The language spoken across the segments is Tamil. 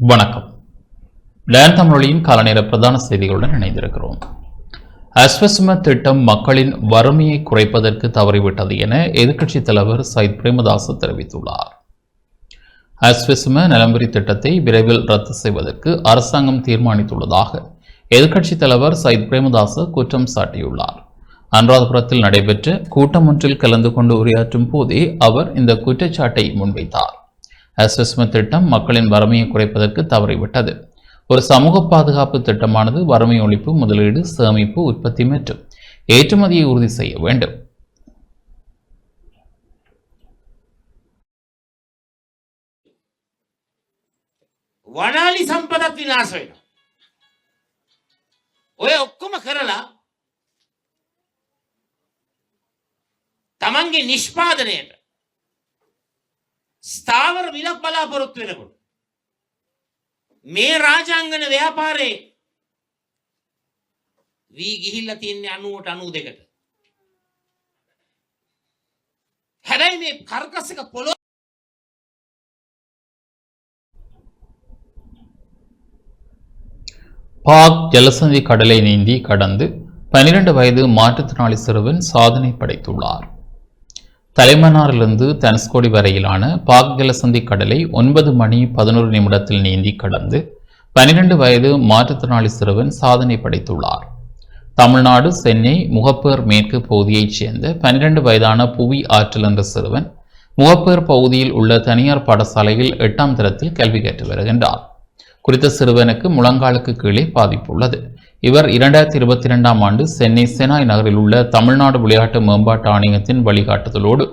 வணக்கம். லேன் தமிழொலியின் காலநேர பிரதான செய்திகளுடன் இணைந்திருக்கிறோம். அஸ்வசும திட்டம் மக்களின் வறுமையை குறைப்பதற்கு தவறிவிட்டது என எதிர்க்கட்சித் தலைவர் சயித் பிரேமதாஸ் தெரிவித்துள்ளார். அஸ்வசும நலம்பரி திட்டத்தை விரைவில் ரத்து செய்வதற்கு அரசாங்கம் தீர்மானித்துள்ளதாக எதிர்க்கட்சித் தலைவர் சயித் பிரேமதாஸ் குற்றம் சாட்டியுள்ளார். அனுராதபுரத்தில் நடைபெற்ற கூட்டம் ஒன்றில் கலந்து கொண்டு உரையாற்றும் போதே அவர் இந்த குற்றச்சாட்டை முன்வைத்தார். அஸ்வஸ்ம திட்டம் மக்களின் வறுமையை குறைப்பதற்கு தவறிவிட்டது ஒரு சமூக பாதுகாப்பு திட்டமானது வறுமை ஒழிப்பு முதலீடு சேமிப்பு உற்பத்தி மற்றும் ஏற்றுமதியை உறுதி செய்ய வேண்டும் වනාලි සම්පතත් විනාශ වෙනවා. ඔය ඔක්කොම කරලා තමන්ගේ නිෂ්පාදනයට ස්ථාවර විලක් බලාපොරොත්තු වෙනකොට මේ රාජාංගන ව්‍යාපාරේ වී ගිහිල්ල තියන්නේ අනුවට අනූ දෙකට හැබැයි මේ කර්කස්සක පොළො பாக் ஜலசந்தி கடலை நீந்தி கடந்து பனிரெண்டு வயது மாற்றுத்திறனாளி சிறுவன் சாதனை படைத்துள்ளார் தலைமன்னாரிலிருந்து தனுஷ்கோடி வரையிலான பாக் ஜலசந்தி கடலை ஒன்பது மணி பதினோரு நிமிடத்தில் நீந்தி கடந்து பனிரெண்டு வயது மாற்றுத்திறனாளி சிறுவன் சாதனை படைத்துள்ளார். தமிழ்நாடு சென்னை முகப்பேர் மேற்கு பகுதியைச் சேர்ந்த பனிரெண்டு வயதான புவி ஆற்றல் என்ற சிறுவன் முகப்பேர் பகுதியில் உள்ள தனியார் பாடசாலையில் எட்டாம் தரத்தில் கல்வி கற்று வருகின்றார். குறித்த சிறுவனுக்கு முழங்காலுக்கு கீழே பாதிப்பு உள்ளது. இவர் இரண்டாயிரத்தி இருபத்தி இரண்டாம் ஆண்டு சென்னை செனாய் நகரில் உள்ள தமிழ்நாடு விளையாட்டு மேம்பாட்டு ஆணையத்தின் வழிகாட்டுதலோடு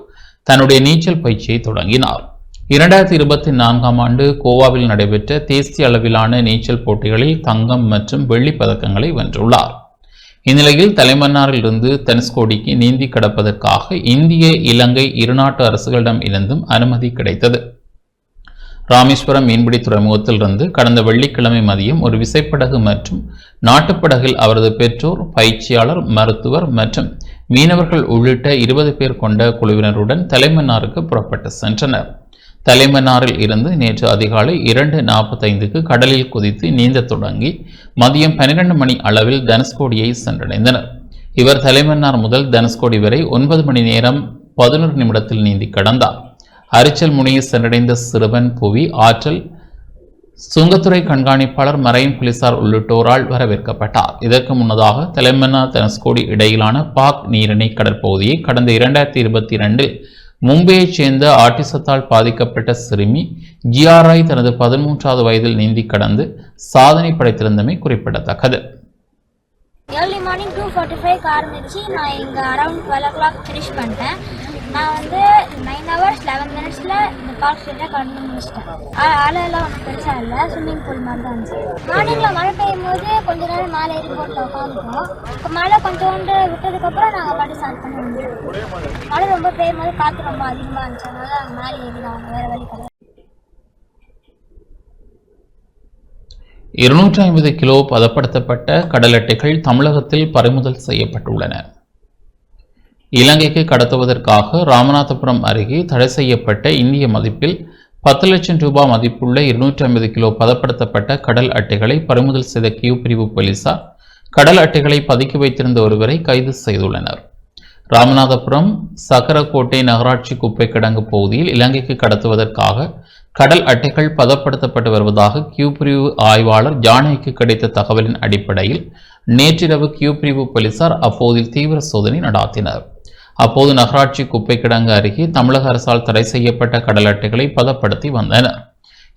தன்னுடைய நீச்சல் பயிற்சியை தொடங்கினார். இரண்டாயிரத்தி இருபத்தி நான்காம் ஆண்டு கோவாவில் நடைபெற்ற தேசிய அளவிலான நீச்சல் போட்டிகளில் தங்கம் மற்றும் வெள்ளி பதக்கங்களை வென்றுள்ளார். இந்நிலையில் தலைமன்னாரிலிருந்து தனுஷ்கோடிக்கு நீந்தி கடப்பதற்காக இந்திய இலங்கை இருநாட்டு அரசுகளிடம் இருந்தும் அனுமதி கிடைத்தது. ராமேஸ்வரம் மீன்பிடி துறைமுகத்திலிருந்து கடந்த வெள்ளிக்கிழமை மதியம் ஒரு விசைப்படகு மற்றும் நாட்டுப்படகில் அவரது பெற்றோர் பயிற்சியாளர் மருத்துவர் மற்றும் மீனவர்கள் உள்ளிட்ட இருபது பேர் கொண்ட குழுவினருடன் தலைமன்னாருக்கு புறப்பட்டு சென்றனர். தலைமன்னாரில் இருந்து நேற்று அதிகாலை இரண்டு நாற்பத்தைந்துக்கு கடலில் குதித்து நீந்தத் தொடங்கி மதியம் பன்னிரண்டு மணி அளவில் தனுஷ்கோடியை சென்றடைந்தனர். இவர் தலைமன்னார் முதல் தனுஷ்கோடி வரை ஒன்பது மணி நேரம் பதினொரு நிமிடத்தில் நீந்தி கடந்தார். அரிச்சல் முனையை சென்றடைந்த சிறுவன் புவி ஆற்றல் சுங்கத்துறை கண்காணிப்பாளர் மறையம் போலீசார் உள்ளிட்டோரால் வரவேற்கப்பட்டார். இதற்கு முன்னதாக தலைமன்னார் தனஸ்கோடி இடையிலான பாக் நீரிணை கடற்பகுதியை கடந்த இரண்டாயிரத்தி இருபத்தி இரண்டில் மும்பையைச் சேர்ந்த ஆட்டிசத்தால் பாதிக்கப்பட்ட சிறுமி ஜிஆர்ஐ தனது பதிமூன்றாவது வயதில் நீந்தி கடந்து சாதனை படைத்திருந்தமை குறிப்பிடத்தக்கது. மார்னிங் டூ ஃபார்ட்டி ஃபைவ் ஆரம்பிச்சு நான் இங்கே around twelve o'clock finish பண்ணிட்டேன். நான் வந்து நைன் ஹவர்ஸ் லெவன் மினிட்ஸில் இந்த பார்க் ஸ்ட்ரீட்டை கடந்து முடிச்சிட்டேன். ஆ- அலையெல்லாம் ஒன்றும் பெருசாக இல்லை ஸ்விம்மிங் பூல் மாதிரி தான் இருந்துச்சு. மார்னிங்கில் மழை பெய்யும் போது கொஞ்ச நேரம் மேலே ஏறி போட்டு உட்காந்துருக்கோம் இப்போ மழை கொஞ்சோண்டு விட்டதுக்கப்புறம் நாங்கள் பாட்டு ஸ்டார்ட் பண்ணி மழை ரொம்ப பெய்யும் போது காற்று ரொம்ப அதிகமாக இருந்துச்சு. அதனால மேலே மேலே நாங்கள் வேறு வழி கிடையாது. இருநூற்றி ஐம்பது கிலோ பதப்படுத்தப்பட்ட கடல் அட்டைகள் தமிழகத்தில் பறிமுதல் செய்யப்பட்டுள்ளன. இலங்கைக்கு கடத்துவதற்காக ராமநாதபுரம் அருகே தடை செய்யப்பட்ட இந்திய மதிப்பில் பத்து லட்சம் ரூபாய் மதிப்புள்ள இருநூற்றி ஐம்பது கிலோ பதப்படுத்தப்பட்ட கடல் அட்டைகளை பறிமுதல் செய்த கியூ பிரிவு போலீசார் கடல் அட்டைகளை பதுக்கி வைத்திருந்த ஒருவரை கைது செய்துள்ளனர். ராமநாதபுரம் சக்கரக்கோட்டை நகராட்சி குப்பை கிடங்கு பகுதியில் இலங்கைக்கு கடத்துவதற்காக கடல் அட்டைகள் பதப்படுத்தப்பட்டு வருவதாக கியூ பிரிவு ஆய்வாளர் ஜானகிக்கு கிடைத்த தகவலின் அடிப்படையில் நேற்றிரவு கியூ பிரிவு போலீசார் அப்போதில் தீவிர சோதனை நடாத்தினர். அப்போது நகராட்சி குப்பை கிடங்கு அருகே தமிழக அரசால் தடை செய்யப்பட்ட கடல் அட்டைகளை பதப்படுத்தி வந்தனர்.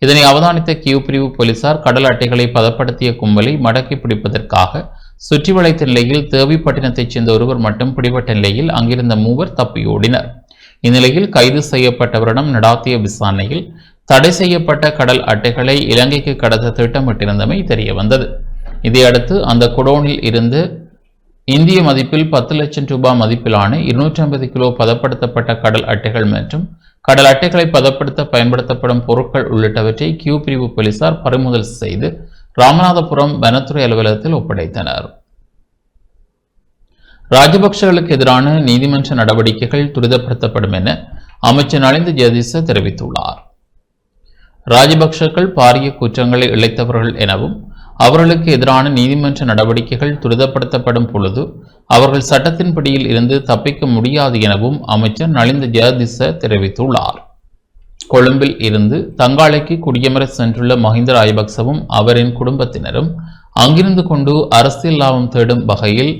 இதனை அவதானித்த கியூ பிரிவு போலீசார் கடல் அட்டைகளை பதப்படுத்திய கும்பலை மடக்கி பிடிப்பதற்காக சுற்றி வளைத்த நிலையில் தேவிப்பட்டினத்தைச் சேர்ந்த ஒருவர் மட்டும் பிடிபட்ட நிலையில் அங்கிருந்த மூவர் தப்பியோடினர். இந்நிலையில் கைது செய்யப்பட்டவரிடம் நடாத்திய விசாரணையில் தடை செய்யப்பட்ட கடல் அட்டைகளை இலங்கைக்கு கடத்த திட்டமிட்டிருந்தமை தெரிய வந்தது இதையடுத்து அந்த குடோனில் இருந்து இந்திய மதிப்பில் பத்து லட்சம் ரூபாய் மதிப்பிலான இருநூற்றி ஐம்பது கிலோ பதப்படுத்தப்பட்ட கடல் அட்டைகள் மற்றும் கடல் அட்டைகளை பதப்படுத்த பயன்படுத்தப்படும் பொருட்கள் உள்ளிட்டவற்றை கியூ பிரிவு போலீசார் பறிமுதல் செய்து ராமநாதபுரம் வனத்துறை அலுவலகத்தில் ஒப்படைத்தனர். ராஜபக்சர்களுக்கு எதிரான நீதிமன்ற நடவடிக்கைகள் துரிதப்படுத்தப்படும் என அமைச்சர் நலிந்த ஜெயதீச தெரிவித்துள்ளார். ராஜபக்ஷக்கள் பாரிய குற்றங்களை இழைத்தவர்கள் எனவும் அவர்களுக்கு எதிரான நீதிமன்ற நடவடிக்கைகள் துரிதப்படுத்தப்படும் பொழுது அவர்கள் சட்டத்தின் பிடியில் இருந்து தப்பிக்க முடியாது எனவும் அமைச்சர் நலிந்த ஜெயதிச தெரிவித்துள்ளார். கொழும்பில் இருந்து தங்காலைக்கு குடியமர சென்றுள்ள மஹிந்த ராஜபக்சவும் அவரின் குடும்பத்தினரும் அங்கிருந்து கொண்டு அரசியல் லாபம் தேடும் வகையில்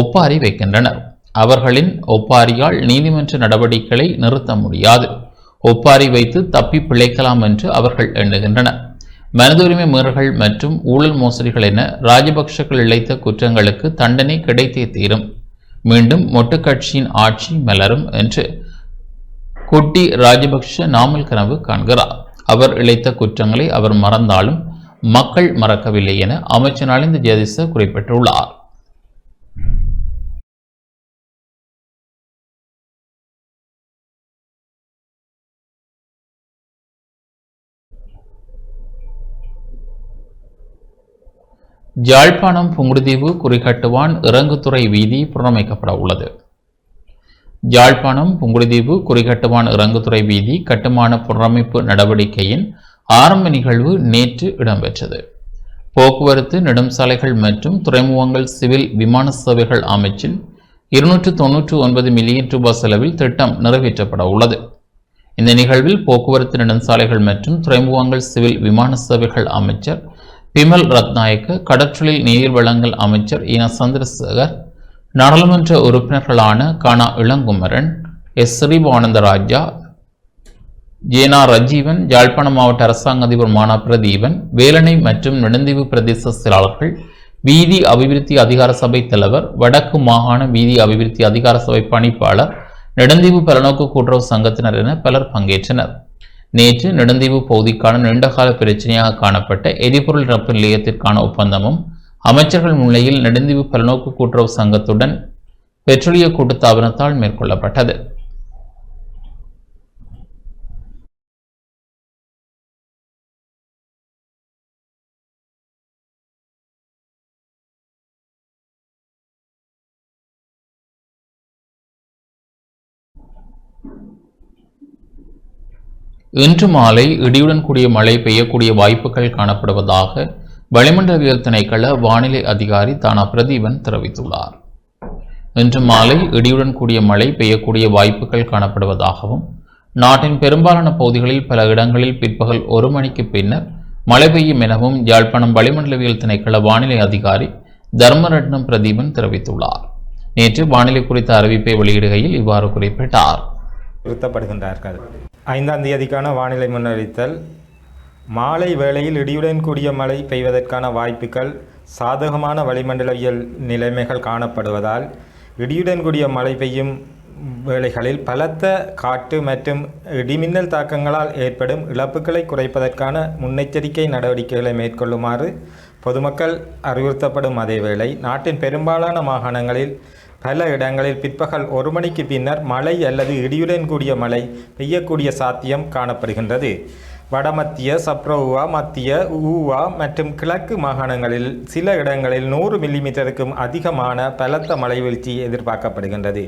ஒப்பாரி வைக்கின்றனர். அவர்களின் ஒப்பாரியால் நீதிமன்ற நடவடிக்கைகளை நிறுத்த முடியாது. ஒப்பாரி வைத்து தப்பி பிழைக்கலாம் என்று அவர்கள் எண்ணுகின்றனர். மனித உரிமை மீறல்கள் மற்றும் ஊழல் மோசடிகள் என ராஜபக்ஷக்கள் இழைத்த குற்றங்களுக்கு தண்டனை கிடைத்தே தீரும். மீண்டும் மொட்டு கட்சியின் ஆட்சி மலரும் என்று குட்டி ராஜபக்ஷ நாமல் கனவு காண்கிறார். அவர் இழைத்த குற்றங்களை அவர் மறந்தாலும் மக்கள் மறக்கவில்லை என அமைச்சர் நலிந்த ஜெயதிச குறிப்பிட்டுள்ளார். யாழ்ப்பாணம் புங்குடுதீவு குறிகட்டுவான் இறங்குத்துறை வீதி புனரமைக்கப்பட உள்ளது. யாழ்ப்பாணம் புங்குடுதீவு குறிகட்டுவான் இறங்குத்துறை வீதி கட்டுமான புனரமைப்பு நடவடிக்கையின் ஆரம்ப நிகழ்வு நேற்று இடம்பெற்றது. போக்குவரத்து நெடுஞ்சாலைகள் மற்றும் துறைமுகங்கள் சிவில் விமான சேவைகள் அமைச்சில் இருநூற்று தொன்னூற்று ஒன்பது மில்லியன் ரூபாய் செலவில் திட்டம் நிறைவேற்றப்பட உள்ளது. இந்த நிகழ்வில் போக்குவரத்து நெடுஞ்சாலைகள் மற்றும் துறைமுகங்கள் சிவில் விமான சேவைகள் அமைச்சர் பிமல் ரத்நாயக்க கடற்றொழில் நீர் வழங்கல் அமைச்சர் இன சந்திரசேகர் நாடாளுமன்ற உறுப்பினர்களான கானா இளங்குமரன் எஸ். ஸ்ரீபானந்த ராஜா ஜேனா ரஜீவன் யாழ்ப்பாண மாவட்ட அரசாங்க அதிபர் மானா பிரதீபன் வேலணை மற்றும் நெடுந்தீவு பிரதேச செயலாளர்கள் வீதி அபிவிருத்தி அதிகார சபை தலைவர் வடக்கு மாகாண வீதி அபிவிருத்தி அதிகார சபை பணிப்பாளர் நெடுந்தீவு பலநோக்கு கூட்டுறவு சங்கத்தினர் என பலர் பங்கேற்றனர். நேற்று நெடுந்தீவு பகுதிக்கான நீண்டகால பிரச்சனையாக காணப்பட்ட எரிபொருள் ரப்பு நிலையத்திற்கான ஒப்பந்தமும் அமைச்சர்கள் முன்னிலையில் நெடுந்தீவு பலநோக்கு கூட்டுறவு சங்கத்துடன் பெட்ரோலிய கூட்டுத்தாபனத்தால் மேற்கொள்ளப்பட்டது. இன்று மாலை இடியுடன் கூடிய மழை பெய்யக்கூடிய வாய்ப்புகள் காணப்படுவதாக வளிமண்டலவியல் திணைக்கள வானிலை அதிகாரி தானா பிரதீபன் தெரிவித்துள்ளார். இன்று மாலை இடியுடன் கூடிய மழை பெய்யக்கூடிய வாய்ப்புகள் காணப்படுவதாகவும் நாட்டின் பெரும்பாலான பகுதிகளில் பல இடங்களில் பிற்பகல் ஒரு மணிக்கு பின்னர் மழை பெய்யும் எனவும் யாழ்ப்பாணம் வளிமண்டலவியல் திணைக்கள வானிலை அதிகாரி தர்மரட்னம் பிரதீபன் தெரிவித்துள்ளார். நேற்று வானிலை குறித்த அறிவிப்பை வெளியிடுகையில் இவ்வாறு குறிப்பிட்டார். ஐந்தாம் தேதிக்கான வானிலை முன்னறித்தல் மாலை வேளையில் இடியுடன் கூடிய மழை பெய்வதற்கான வாய்ப்புகள் சாதகமான வளிமண்டலவியல் நிலைமைகள் காணப்படுவதால் இடியுடன் கூடிய மழை பெய்யும் வேளைகளில் பலத்த காற்று மற்றும் இடிமின்னல் தாக்கங்களால் ஏற்படும் இழப்புகளை குறைப்பதற்கான முன்னெச்சரிக்கை நடவடிக்கைகளை மேற்கொள்ளுமாறு பொதுமக்கள் அறிவுறுத்தப்படும் அதேவேளை நாட்டின் பெரும்பாலான மாகாணங்களில் பல இடங்களில் பிற்பகல் ஒரு மணிக்கு பின்னர் மழை அல்லது இடியுடன் கூடிய மழை பெய்யக்கூடிய சாத்தியம் காணப்படுகின்றது. வடமத்திய சப்ரோவா மத்திய ஊவா மற்றும் கிழக்கு மாகாணங்களில் சில இடங்களில் நூறு மில்லிமீட்டருக்கும் அதிகமான பலத்த மழை வீழ்ச்சி எதிர்பார்க்கப்படுகின்றது.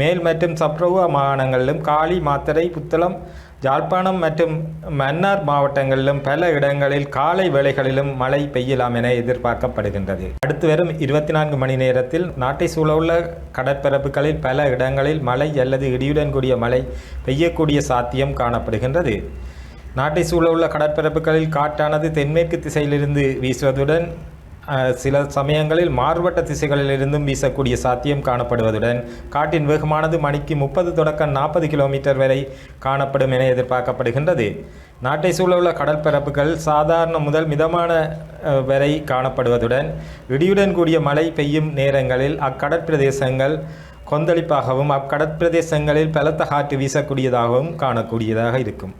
மேல் மற்றும் சப்ரோவா மாகாணங்களிலும் காலி மாத்தரை புத்தளம் யாழ்ப்பாணம் மற்றும் மன்னார் மாவட்டங்களிலும் பல இடங்களில் காலை வேளைகளிலும் மழை பெய்யலாம் என எதிர்பார்க்கப்படுகின்றது. அடுத்து வரும் இருபத்தி நான்கு மணி நேரத்தில் நாட்டை சூழவுள்ள கடற்பரப்புகளில் பல இடங்களில் மழை அல்லது இடியுடன் கூடிய மழை பெய்யக்கூடிய சாத்தியம் காணப்படுகின்றது. நாட்டை சூழவுள்ள கடற்பரப்புகளில் காற்றானது தென்மேற்கு திசையிலிருந்து வீசுவதுடன் சில சமயங்களில் மாறுபட்ட திசைகளிலிருந்தும் வீசக்கூடிய சாத்தியம் காணப்படுவதுடன் காற்றின் வேகமானது மணிக்கு முப்பது தொடக்கம் நாற்பது கிலோமீட்டர் வரை காணப்படும் என எதிர்பார்க்கப்படுகின்றது. நாட்டை சூழவுள்ள கடற்பரப்புகள் சாதாரண முதல் மிதமான வரை காணப்படுவதுடன் இடியுடன் கூடிய மழை பெய்யும் நேரங்களில் அக்கடற்பிரதேசங்கள் கொந்தளிப்பாகவும் அக்கடற்பிரதேசங்களில் பலத்த காற்று வீசக்கூடியதாகவும் காணக்கூடியதாக இருக்கும்.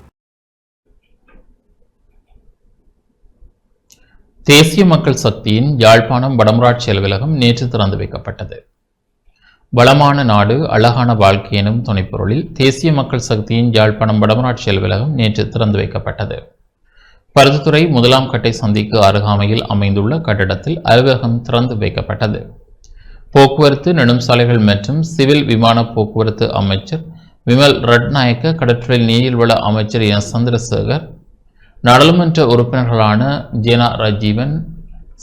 தேசிய மக்கள் சக்தியின் யாழ்ப்பாணம் வடமராட்சி அலுவலகம் நேற்று திறந்து வைக்கப்பட்டது. வளமான நாடு அழகான வாழ்க்கை எனும் துணைப்பொருளில் தேசிய மக்கள் சக்தியின் யாழ்ப்பாணம் வடமராட்சி அலுவலகம் நேற்று திறந்து வைக்கப்பட்டது. பருதுத்துறை முதலாம் கட்டை சந்திக்கு அருகாமையில் அமைந்துள்ள கட்டடத்தில் அலுவலகம் திறந்து வைக்கப்பட்டது. போக்குவரத்து நெடுஞ்சாலைகள் மற்றும் சிவில் விமான போக்குவரத்து அமைச்சர் விமல் ரட்நாயக்க கடற்றொழில் நீரியல் வள அமைச்சர் என் சந்திரசேகர் நாடாளுமன்ற உறுப்பினர்களான ஜேனா ராஜீவன்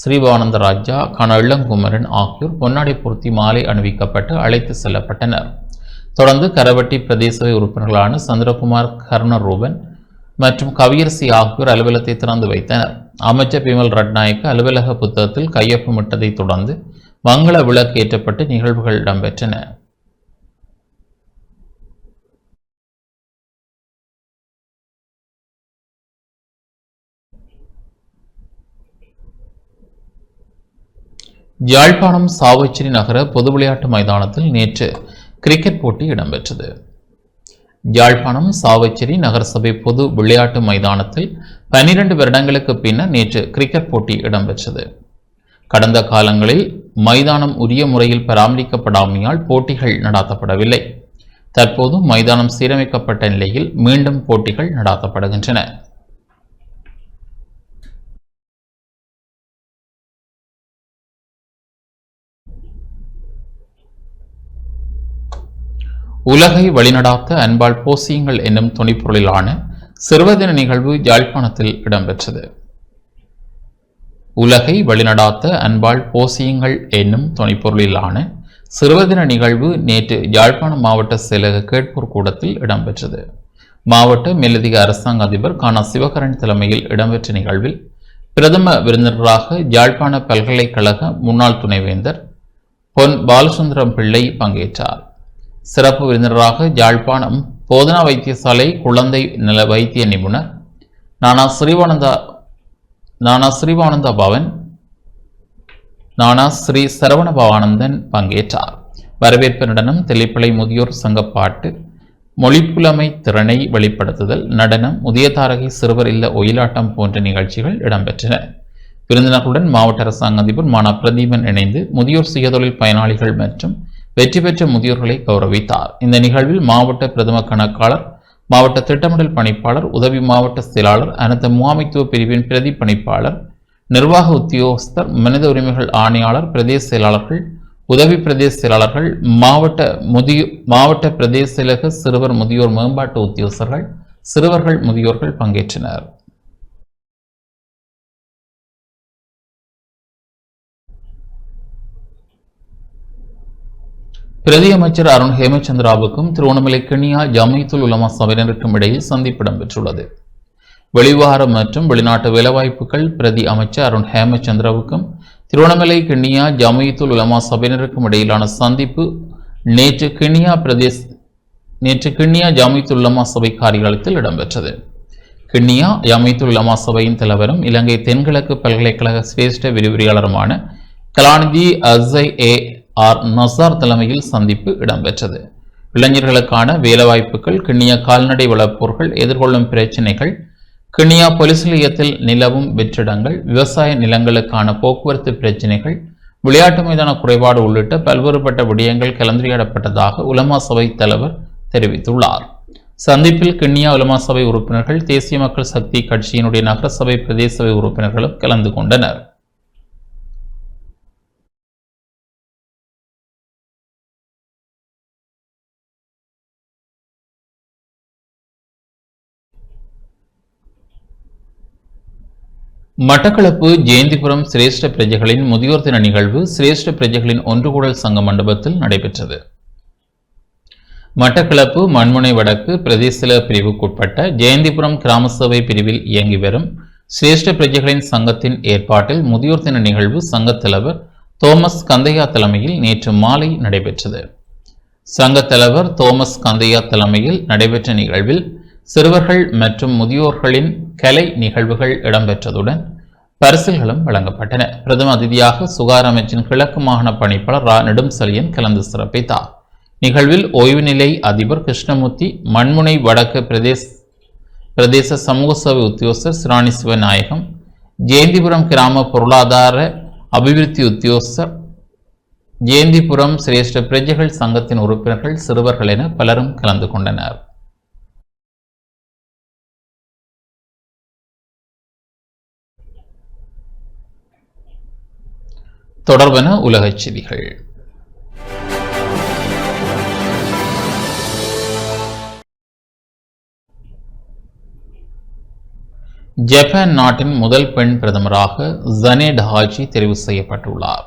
ஸ்ரீபானந்த ராஜா கன இளங்குமரன் ஆகியோர் பொன்னாடை பொருத்தி மாலை அணிவிக்கப்பட்டு அழைத்து செல்லப்பட்டனர். தொடர்ந்து கரவட்டி பிரதேசவை உறுப்பினர்களான சந்திரகுமார் கர்ணரூபன் மற்றும் கவியரசி ஆகியோர் அலுவலகத்தை திறந்து வைத்தனர். அமைச்சர் பிமல் ரட்நாயக்க அலுவலக புத்தகத்தில் கையொப்பமிட்டதைத் தொடர்ந்து மங்கள விளக்கு ஏற்றப்பட்டு நிகழ்வுகள் இடம்பெற்றன. யாழ்ப்பாணம் சாவச்சேரி நகர பொது விளையாட்டு மைதானத்தில் நேற்று கிரிக்கெட் போட்டி இடம்பெற்றது. யாழ்ப்பாணம் சாவச்சேரி நகரசபை பொது விளையாட்டு மைதானத்தில் பனிரெண்டு வருடங்களுக்கு பின்னர் நேற்று கிரிக்கெட் போட்டி இடம்பெற்றது. கடந்த காலங்களில் மைதானம் உரிய முறையில் பராமரிக்கப்படாமையால் போட்டிகள் நடாத்தப்படவில்லை. தற்போது மைதானம் சீரமைக்கப்பட்ட நிலையில் மீண்டும் போட்டிகள் நடாத்தப்படுகின்றன. உலகை வழிநடாத்த அன்பால் போசியுங்கள் என்னும் துணைப்பொருளிலான சிறுவதின நிகழ்வு யாழ்ப்பாணத்தில் இடம்பெற்றது. உலகை வழிநடாத்த அன்பால் போசியுங்கள் என்னும் துணைப்பொருளிலான சிறுவதின நிகழ்வு நேற்று யாழ்ப்பாணம் மாவட்ட செயலக கேட்போர் கூடத்தில் இடம்பெற்றது. மாவட்ட மேலதிக அரசாங்க அதிபர் கானா சிவகரன் தலைமையில் இடம்பெற்ற நிகழ்வில் பிரதம விருந்தினராக யாழ்ப்பாண பல்கலைக்கழக முன்னாள் துணைவேந்தர் பொன் பாலசுந்தரம் பிள்ளை பங்கேற்றார். சிறப்பு விருந்தினராக யாழ்ப்பாணம் போதனா வைத்தியசாலை குழந்தை நல வைத்திய நிபுணர் நானா ஸ்ரீவானந்தா நானா ஸ்ரீவானந்தா பவன் நானா ஸ்ரீ சரவண பவானந்தன் பங்கேற்றார். வரவேற்பு நடனம் தெளிப்பளை முதியோர் சங்கப்பாட்டு மொழிப்புலமை திறனை வெளிப்படுத்துதல் நடனம் முதிய தாரகை சிறுவர் இல்ல ஒயிலாட்டம் போன்ற நிகழ்ச்சிகள் இடம்பெற்றன. விருந்தினர்களுடன் மாவட்ட அரசாங்க அதிபர் மானா பிரதீபன் இணைந்து முதியோர் சுயதொழில் பயனாளிகள் மற்றும் வெற்றி பெற்ற முதியோர்களை கௌரவித்தார். இந்த நிகழ்வில் மாவட்ட பிரதம கணக்காளர் மாவட்ட திட்டமிடல் பணிப்பாளர் உதவி மாவட்ட செயலாளர் அனைத்து முகாமைத்துவ பிரிவின் பிரதி பணிப்பாளர் நிர்வாக உத்தியோகஸ்தர் மனித உரிமைகள் ஆணையாளர் பிரதேச செயலாளர்கள் உதவி பிரதேச செயலாளர்கள் மாவட்ட முதியோ மாவட்ட பிரதேச செயலக சிறுவர் முதியோர் மேம்பாட்டு உத்தியோகஸ்தர்கள் சிறுவர்கள் முதியோர்கள் பங்கேற்றனர். பிரதி அமைச்சர் அருண் ஹேமச்சந்திராவுக்கும் திருவண்ணாமலை கிண்ணியா ஜமீத்துல் உலமா சபையினருக்கும் இடையில் சந்திப்பு இடம்பெற்றுள்ளது வெளிவாரம் மற்றும் வெளிநாட்டு வேலைவாய்ப்புகள் பிரதி அமைச்சர் அருண் ஹேமச்சந்திராவுக்கும் திருவண்ணாமலை கிண்ணியா ஜமீத்துல் உலமா சபையினருக்கும் இடையிலான சந்திப்பு நேற்று கிண்ணியா பிரதேச நேற்று கிண்ணியா ஜாமித்துல் உலமா சபை காரியாலயத்தில் இடம்பெற்றது. கிண்ணியா ஜாமித்துல் உலமா சபையின் தலைவரும் இலங்கை தென்கிழக்கு பல்கலைக்கழக சிரேஷ்ட விரிவுரையாளருமான கலாநிதி அசை ஏ ஆர் நசார் தலைமையில் சந்திப்பு இடம்பெற்றது. இளைஞர்களுக்கான வேலைவாய்ப்புகள் கிண்ணியா கால்நடை வளர்ப்போர்கள் எதிர்கொள்ளும் பிரச்சினைகள் கிண்ணியா பொலிஸ் நிலையத்தில் நிலவும் வெற்றிடங்கள் விவசாய நிலங்களுக்கான போக்குவரத்து பிரச்சினைகள் விளையாட்டு மீதான குறைபாடு உள்ளிட்ட பல்வேறுபட்ட விடயங்கள் கலந்துரையாடப்பட்டதாக உலமா சபை தலைவர் தெரிவித்துள்ளார். சந்திப்பில் கிண்ணியா உலமா சபை உறுப்பினர்கள் தேசிய மக்கள் சக்தி கட்சியினுடைய நகரசபை பிரதேச சபை உறுப்பினர்களும் கலந்து கொண்டனர். மட்டக்களப்பு ஜெயந்திபுரம் சிரேஷ்ட பிரஜைகளின் முதியோர் தின நிகழ்வு சிரேஷ்ட பிரஜைகளின் ஒன்றுகூடல் சங்க மண்டபத்தில் நடைபெற்றது. மட்டக்களப்பு மண்முனை வடக்கு பிரதேச பிரிவுக்குட்பட்ட ஜெயந்திபுரம் கிராம சபை பிரிவில் இயங்கி வரும் சிரேஷ்ட பிரஜைகளின் சங்கத்தின் ஏற்பாட்டில் முதியோர் தின நிகழ்வு சங்கத் தலைவர் தோமஸ் கந்தையா தலைமையில் நேற்று மாலை நடைபெற்றது. சங்கத் தலைவர் தோமஸ் கந்தையா தலைமையில் நடைபெற்ற நிகழ்வில் சிறுவர்கள் மற்றும் முதியோர்களின் கலை நிகழ்வுகள் இடம்பெற்றதுடன் பரிசில்களும் வழங்கப்பட்டன. பிரதம அதிதியாக சுகாதார அமைச்சின் கிழக்கு மாகாண பணிப்பாளர் ரா. நெடும்சலியன் கலந்து சிறப்பித்தார். நிகழ்வில் ஓய்வு நிலை அதிபர் கிருஷ்ணமூர்த்தி மண்முனை வடக்கு பிரதேச பிரதேச சமூக சேவை உத்தியோகஸ்தர் சிராணி சிவநாயகம் ஜெயந்திபுரம் கிராம பொருளாதார அபிவிருத்தி உத்தியோகஸ்தர் ஜெயந்திபுரம் சிரேஷ்ட பிரஜைகள் சங்கத்தின் உறுப்பினர்கள் சிறுவர்கள் என பலரும் கலந்து கொண்டனர். தொடர்பென உலகச் செய்திகள் ஜப்பான் நாட்டின் முதல் பெண் பிரதமராக ஜனேட் ஹாஜி தெரிவு செய்யப்பட்டுள்ளார்.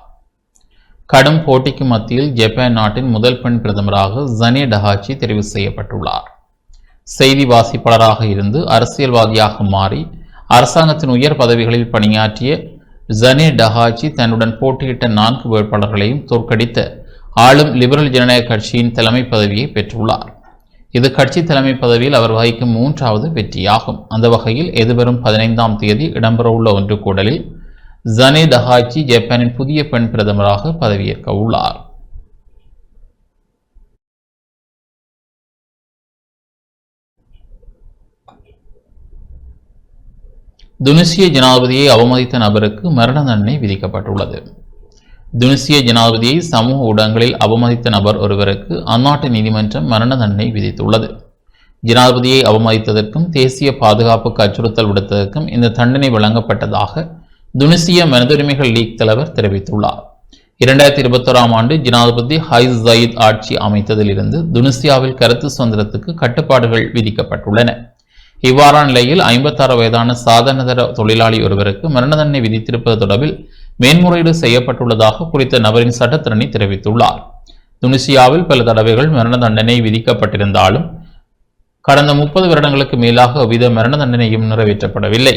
கடும் போட்டிக்கு மத்தியில் ஜப்பான் நாட்டின் முதல் பெண் பிரதமராக ஜனே டஹாச்சி தெரிவு செய்யப்பட்டுள்ளார். செய்தி வாசிப்பாளராக இருந்து அரசியல்வாதியாக மாறி அரசாங்கத்தின் உயர் பதவிகளில் பணியாற்றிய ஜனே டஹாச்சி தன்னுடன் போட்டியிட்ட நான்கு வேட்பாளர்களையும் தோற்கடித்த ஆளும் லிபரல் ஜனநாயக கட்சியின் தலைமை பதவியை பெற்றுள்ளார். இது கட்சி தலைமை பதவியில் அவர் வகிக்கும் மூன்றாவது வெற்றியாகும். அந்த வகையில் எதிர்வரும் பதினைந்தாம் தேதி இடம்பெறவுள்ள ஒன்று கூடலில் ஜனே டஹாச்சி ஜப்பானின் புதிய பெண் பிரதமராக பதவியேற்க உள்ளார் துனிசிய ஜனாதிபதியை அவமதித்த நபருக்கு மரண தண்டனை விதிக்கப்பட்டுள்ளது. துனிசிய ஜனாதிபதியை சமூக ஊடகங்களில் அவமதித்த நபர் ஒருவருக்கு அந்நாட்டு நீதிமன்றம் மரண தண்டனை விதித்துள்ளது. ஜனாதிபதியை அவமதித்ததற்கும் தேசிய பாதுகாப்புக்கு அச்சுறுத்தல் விடுத்ததற்கும் இந்த தண்டனை வழங்கப்பட்டதாக துனிசிய மனிதுரிமைகள் லீக் தலைவர் தெரிவித்துள்ளார். இரண்டாயிரத்தி இருபத்தோராம் ஆண்டு ஜனாதிபதி ஹைஸ் ஜயீத் ஆட்சி அமைத்ததிலிருந்து துனிசியாவில் கருத்து சுதந்திரத்துக்கு கட்டுப்பாடுகள் விதிக்கப்பட்டுள்ளன. இவ்வாறான நிலையில் ஐம்பத்தாறு வயதான சாதனதர தொழிலாளி ஒருவருக்கு மரண தண்டனை விதித்திருப்பது தொடர்பில் மேன்முறையீடு செய்யப்பட்டுள்ளதாக குறித்த நபரின் சட்டத்திறனை தெரிவித்துள்ளார். துனிசியாவில் பல தடவைகள் மரண தண்டனை விதிக்கப்பட்டிருந்தாலும் கடந்த முப்பது வருடங்களுக்கு மேலாக அவ்வித மரண தண்டனையும் நிறைவேற்றப்படவில்லை.